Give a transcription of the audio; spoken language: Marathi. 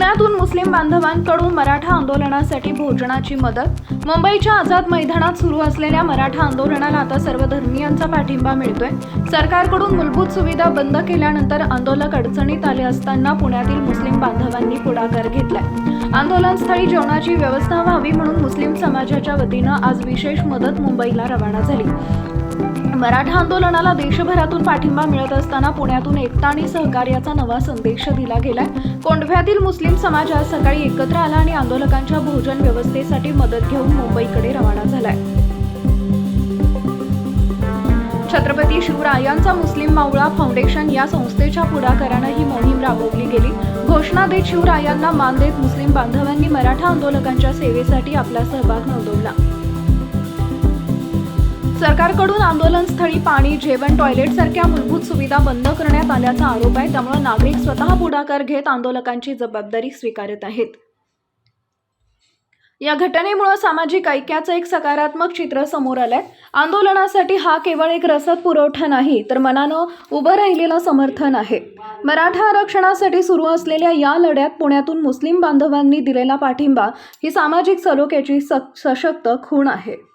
पुण्यातून मुस्लिम बांधवांकडून मराठा आंदोलनासाठी भोजनाची मदत. मुंबईच्या आझाद मैदानात सुरू असलेल्या मराठा आंदोलनाला आता सर्व धर्मियांचा पाठिंबा मिळतोय. सरकारकडून मूलभूत सुविधा बंद केल्यानंतर आंदोलक अडचणीत आले असताना पुण्यातील मुस्लिम बांधवांनी पुढाकार घेतलाय. आंदोलनस्थळी जेवणाची व्यवस्था व्हावी म्हणून मुस्लिम समाजाच्या वतीनं आज विशेष मदत मुंबईला रवाना झाली. मराठा आंदोलनाला देशभरातून पाठिंबा मिळत असताना पुण्यातून एकता आणि सहकार्याचा नवा संदेश दिला गेलाय. कोंढव्यातील मुस्लिम समाज आज सकाळी एकत्र आला आणि आंदोलकांच्या भोजन व्यवस्थेसाठी मदत घेऊन मुंबईकडे रवाना झालाय. छत्रपती शिवरायांचा मुस्लिम मावळा फाउंडेशन या संस्थेच्या पुढाकारानं ही मोहीम राबवली गेली. घोषणा देत शिवरायांना मान देत मुस्लिम बांधवांनी मराठा आंदोलकांच्या सेवेसाठी आपला सहभाग नोंदवला. सरकारकडून आंदोलनस्थळी पाणी जेवण टॉयलेट सारख्या मूलभूत सुविधा बंद करण्यात आल्याचा आरोप आहे. त्यामुळे नागरिक स्वतः पुढाकार घेत आंदोलकांची जबाबदारी स्वीकारत आहेत. या घटनेमुळे सामाजिक ऐक्याचं एक सकारात्मक चित्र समोर आलंय. आंदोलनासाठी हा केवळ एक रसद पुरवठा नाही तर मनानं उभं राहिलेलं समर्थन आहे. मराठा आरक्षणासाठी सुरू असलेल्या या लढ्यात पुण्यातून मुस्लिम बांधवांनी दिलेला पाठिंबा ही सामाजिक सलोख्याची स- सशक्त खूण आहे.